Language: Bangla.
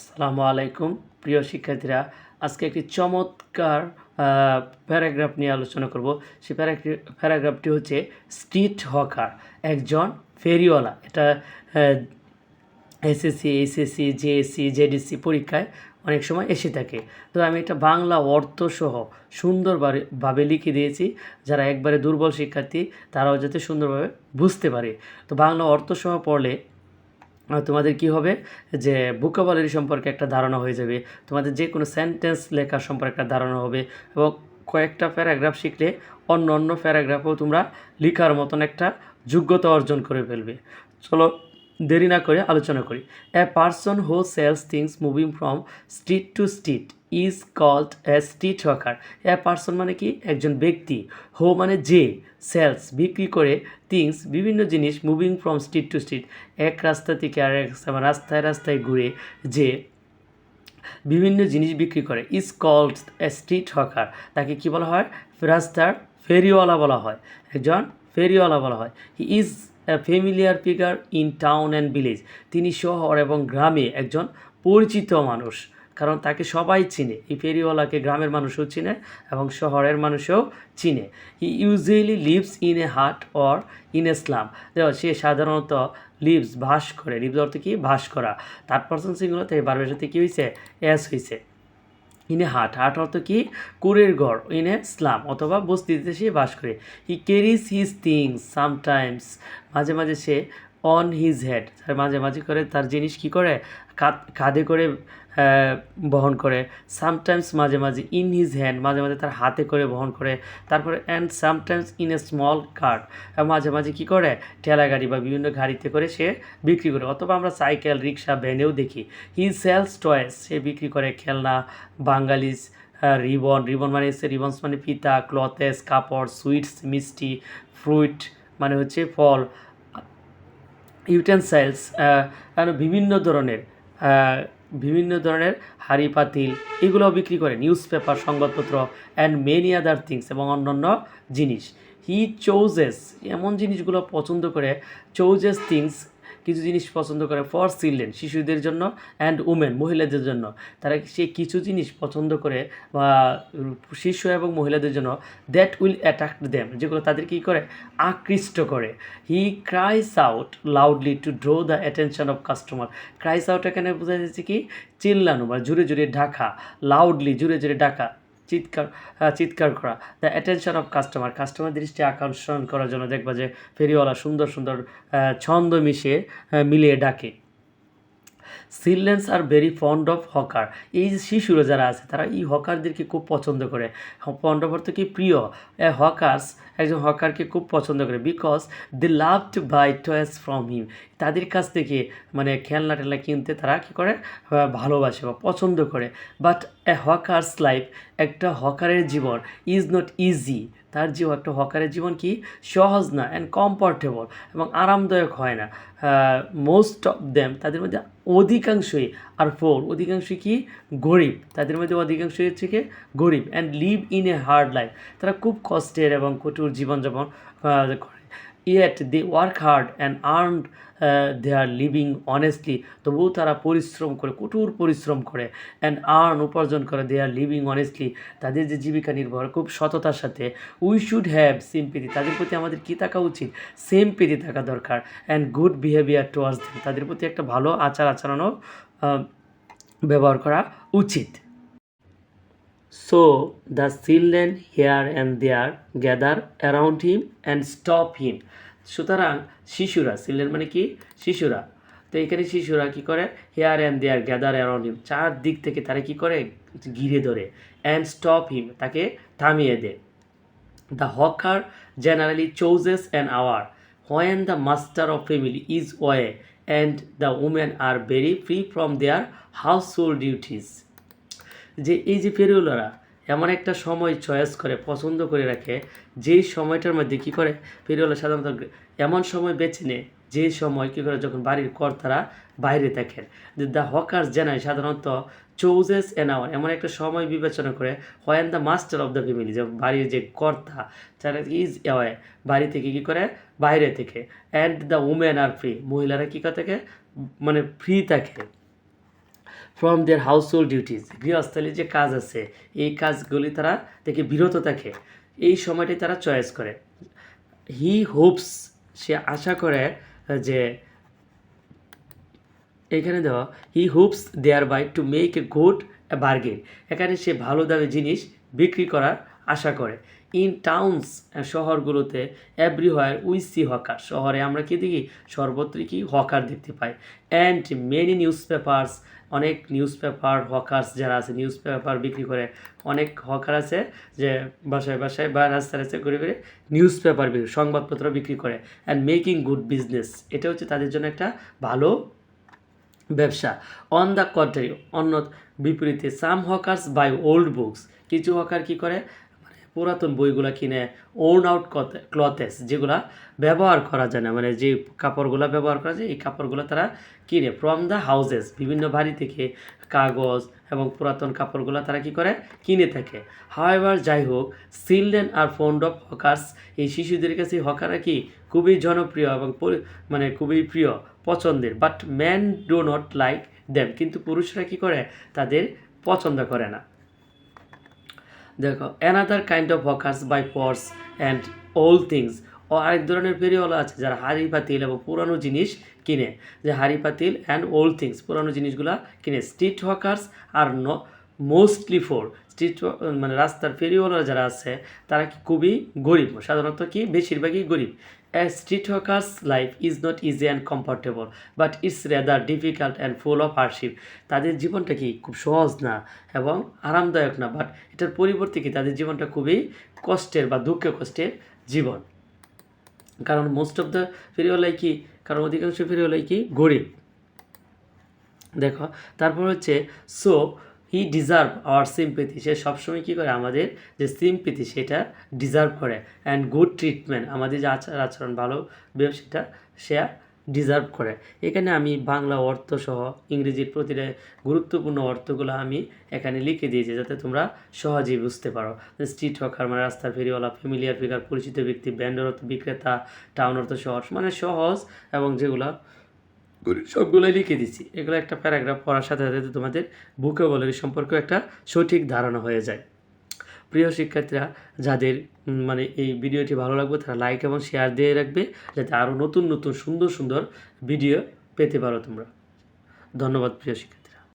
আসসালামু আলাইকুম, প্রিয় শিক্ষার্থীরা। আজকে একটি চমৎকার প্যারাগ্রাফ নিয়ে আলোচনা করব। সেই প্যারাগ্রাফ প্যারাগ্রাফটি হচ্ছে স্ট্রিট হকার, একজন ফেরিওয়ালা। এটা এসএসসি এসএসসি জেএসসি জেডিসি পরীক্ষায় অনেক সময় এসে থাকে। তো আমি এটা বাংলা অর্থসহ সুন্দরভাবে, ভাবে লিখে দিয়েছি। যারা একবারে দুর্বল শিক্ষার্থী, তারাও যাতে সুন্দরভাবে বুঝতে পারে। তো বাংলা অর্থসহ পড়লে তোমাদের কি হবে? যে ভোকাবুলারি সম্পর্কে একটা ধারণা হয়ে যাবে। তোমাদের যে কোনো সেন্টেন্স লেখা সম্পর্কে একটা ধারণা হবে এবং কয়েকটা প্যারাগ্রাফ শিখলে অন্য অন্য প্যারাগ্রাফও তোমরা লেখার মতন একটা যোগ্যতা অর্জন করে ফেলবে। চলো দেরি না করে আলোচনা করি। A person who sells things moving from street to street is called a street hawker a person মানে কি? একজন ব্যক্তি। হো মানে যে সেলস বিক্রি করে থিংস বিভিন্ন জিনিস moving from street to street এক রাস্তা থেকে আর এক রাস্তায় রাস্তায় ঘুরে যে বিভিন্ন জিনিস বিক্রি করে। Is called a street hawker তাকে কি বলা হয়? রাস্তার ফেরিওয়ালা বলা হয়। একজন ফেরিওয়ালা বলা হয়। He is familiar figure in town and village তিনি শহর এবং গ্রামে একজন পরিচিত মানুষ, কারণ তাকে সবাই চিনে। এই ফেরিওয়ালাকে গ্রামের মানুষও চিনে এবং শহরের মানুষও চিনে। He usually lives in a hut or in a slum দেখো, সে সাধারণত লিভস ভাস করে। লিভস অর্থ কি? ভাস করা। তার পার্সন সিঙ্গুলার থেকে বারবার সাথে কী হয়েছে অ্যাস হয়েছে ইনে হাট হাট অর্থ কি? কুরের ঘর ইনে স্লাম অথবা বস্তিতে সে বাস করে। He carries his things sometimes মাঝে মাঝে সে অন হিজ হেড তার মাঝে মাঝে করে তার জিনিস কি করে? কাঁধ- করে বহন করে। সামটাইমস মাঝে মাঝে ইন হিজ হ্যান্ড মাঝে মাঝে তার হাতে করে বহন করে। তারপরে and sometimes in a small cart মাঝে মাঝে কি করে? ঠেলা গাড়ি বা বিভিন্ন গাড়িতে করে সে বিক্রি করে। অথবা আমরা সাইকেল, রিক্সা, ভ্যানেও দেখি। হি সেলস টয়েস সে বিক্রি করে খেলনা, বাঙালিস রিবন। রিবন মানে হচ্ছে, রিবনস মানে ফিতা ক্লথেস কাপড় সুইটস মিষ্টি ফ্রুইট মানে হচ্ছে ফল। ইউটেন্সাইলস বিভিন্ন ধরনের বিভিন্ন ধরনের হাড়ি, পাতিল এগুলো বিক্রি করে নিউজ পেপার সংবাদপত্র অ্যান্ড মেনি আদার থিংস এবং অন্যান্য জিনিস। হি চৌজেস এমন জিনিসগুলো পছন্দ করে চৌজেস থিংস কিছু জিনিস পছন্দ করে ফর চিলড্রেন, শিশুদের জন্য অ্যান্ড উমেন মহিলাদের জন্য। তারা সে কিছু জিনিস পছন্দ করে, বা শিশু এবং মহিলাদের জন্য দ্যাট উইল অ্যাট্রাক্ট দেম যেগুলো তাদের কী করে? আকৃষ্ট করে। He cries out loudly to draw the attention of customer cries out এখানে বোঝা যাচ্ছে কি? চিল্লানো বা জুড়ে জুড়ে ঢাকা লাউডলি জুড়ে জুড়ে ডাকা। চিৎকার চিৎকার করা। The attention of customer customer দৃষ্টি আকর্ষণ করার জন্য দেখবা যে ফেরিওয়ালা সুন্দর সুন্দর ছন্দ মিশিয়ে মিলিয়ে ডাকে। Childrens are very fond of hawker এই যে শিশুরা যারা আছে, তারা এই হকারদেরকে খুব পছন্দ করে। ফন্ড অফ অর্থ কি প্রিয়? হকার্স একজন হকারকে খুব পছন্দ করে because they love to buy toys from him তাদের কাছ থেকে মানে খেলনা টেলনা কিনতে তারা কী করে? ভালোবাসে বা পছন্দ করে। বাট এ হকার্স লাইফ একটা হকারের জীবন ইজ নট ইজি তার জীবন একটা হকারের জীবন কি? সহজ না অ্যান্ড কমফর্টেবল এবং আরামদায়ক হয় না। মোস্ট অফ দেম তাদের মধ্যে অধিকাংশই আর ফোর অধিকাংশই কি গরিব। তাদের মধ্যে অধিকাংশই হচ্ছে কি গরিব and live in a hard life তারা খুব কষ্টের এবং কঠোর জীবনযাপন করে। Yet they work hard and earn their living honestly তবুও তারা পরিশ্রম করে, কঠোর পরিশ্রম করে অ্যান্ড আর্ন উপার্জন করে দে আর লিভিং অনেস্টলি তাদের যে জীবিকা নির্ভর খুব সততার সাথে। উই শুড হ্যাভ সিম্পিতি তাদের প্রতি আমাদের কী থাকা উচিত? সেম সিম্পিতি থাকা দরকার and good behaviour towards them তাদের প্রতি একটা ভালো আচার আচরণও ব্যবহার করা উচিত। So the children here and there gather around him and stop him সুতরাং শিশুরা চিলড্রেন মানে কি? শিশুরা। তো এখানে শিশুরা কি করে? Here and there gather around him চার দিক থেকে তারা কি করে? ঘিরে ধরে। অ্যান্ড স্টপ হিম তাকে থামিয়ে দেয়। The hawker generally chooses an hour the master of family is is away the the are very free from their their household duties. যে এই যে ফেরিওলারা এমন একটা সময় চয়েস করে, পছন্দ করে রাখে, যেই সময়টার মধ্যে কী করে ফেরিওয়ালা সাধারণত এমন সময় বেছে নেয় যে সময় কী করে যখন বাড়ির কর্তারা বাইরে থাকেন দ্য হকার্স জানায় সাধারণত চৌজেস এন আওয়ার এমন একটা সময় বিবেচনা করে when the master of the family যে বাড়ির যে কর্তা যারা ইজ অ্যাওয়ে বাড়ি থেকে কী করে? বাইরে থেকে। And the women are free মহিলারা কী করে থাকে? মানে ফ্রি থাকে। From their household duties গৃহস্থলী যে কাজ আছে, এই কাজগুলি তারা থেকে বিরত থাকে। এই সময়টি তারা চয়েস করে। হি হোপস সে আশা করে যে এখানে দেওয়া he hopes thereby to make a good bargain এখানে সে ভালো দামে জিনিস বিক্রি করার আশা করে। ইন টাউনস শহরগুলোতে এভরিহোয়ার উই সি হকার শহরে আমরা কী দেখি? সর্বত্রই কি? হকার দেখতে পাই। অ্যান্ড মেনি নিউজ পেপার্স অনেক নিউজ পেপার হকার্স যারা আছে নিউজ পেপার বিক্রি করে অনেক হকার আছে যে বাসায় বাসায় বা রাস্তায় রাস্তায় ঘুরে ঘুরে নিউজ পেপার বিক্রি, সংবাদপত্র বিক্রি করে অ্যান্ড মেকিং গুড বিজনেস এটা হচ্ছে তাদের জন্য একটা ভালো ব্যবসা। অন দ্য কন্ট্রারি অন্য বিপরীতে some hawkers buy old books কিছু হকার কি করে? পুরাতন বইগুলা কিনে ওর্ন আউট ক্লথেস যেগুলা ব্যবহার করা যায় না। মানে যে কাপড়গুলো ব্যবহার করা যায়, এই কাপড়গুলো তারা কিনে ফ্রম দ্য হাউজেস বিভিন্ন বাড়ি থেকে কাগজ এবং পুরাতন কাপড়গুলো তারা কি করে? কিনে থাকে। হাওয়েভার যাই হোক children are fond of hawkers এই শিশুদের কাছে হকাররা কি খুবই জনপ্রিয় এবং মানে খুবই প্রিয়, পছন্দের। But man do not like them কিন্তু পুরুষরা কি করে? তাদের পছন্দ করে না। দেখো another kind of hawkers buy purse and all things ও আরেক ধরনের ফেরিওয়ালা আছে যারা হাড়ি, পাতিল এবং পুরানো জিনিস কিনে। যে হাড়ি, পাতিল অ্যান্ড ওল্ড থিংস পুরানো জিনিসগুলা কিনে। স্ট্রিট হকার্স আর ন মোস্টলি ফোর স্ট্রিট মানে রাস্তার ফেরিওয়ালা যারা আছে, তারা কি খুবই গরিব। সাধারণত কি বেশিরভাগই গরিব। A street hawker's life is not easy and comfortable, but it's rather difficult and full of hardship. তাদের জীবনটা কি খুব সহজ না এবং আরামদায়ক না বাট এটার পরিবর্তে কি তাদের জীবনটা খুবই কষ্টের বা দুঃখ কষ্টের জীবন কারণ মোস্ট অফ দ্য ফেরিওয়ালাই কি কারণ অধিকাংশ ফেরিওয়ালাই কি গরিব দেখো তারপর হচ্ছে so he deserve our sympathy সে সবসময় কী করে? আমাদের যে সিম্পেথি সেটা ডিজার্ভ করে। অ্যান্ড গুড ট্রিটমেন্ট আমাদের যে আচার আচরণ ভালো সেটা সে ডিজার্ভ করে। এখানে আমি বাংলা অর্থ সহ ইংরেজির প্রতিটা গুরুত্বপূর্ণ অর্থগুলো আমি এখানে লিখে দিয়েছি যাতে তোমরা সহজেই বুঝতে পারো। স্ট্রিট হকার মানে রাস্তার ফেরিওয়ালা ফ্যামিলিয়ার ফিগার পরিচিত ব্যক্তি, ব্যান্ডের অর্থ বিক্রেতা টাউন অর্থ শহর মানে সহজ এবং যেগুলো সবগুলো লিখে দিচ্ছি। এগুলো একটা প্যারাগ্রাফ পড়ার সাথে সাথে তোমাদের বুকে বলে সম্পর্কে একটা সঠিক ধারণা হয়ে যায়। প্রিয় শিক্ষার্থীরা, যাদের মানে এই ভিডিওটি ভালো লাগবে, তারা লাইক এবং শেয়ার দিয়ে রাখবে, যাতে আরও নতুন নতুন, সুন্দর সুন্দর ভিডিও পেতে পারো তোমরা। ধন্যবাদ প্রিয় শিক্ষার্থী।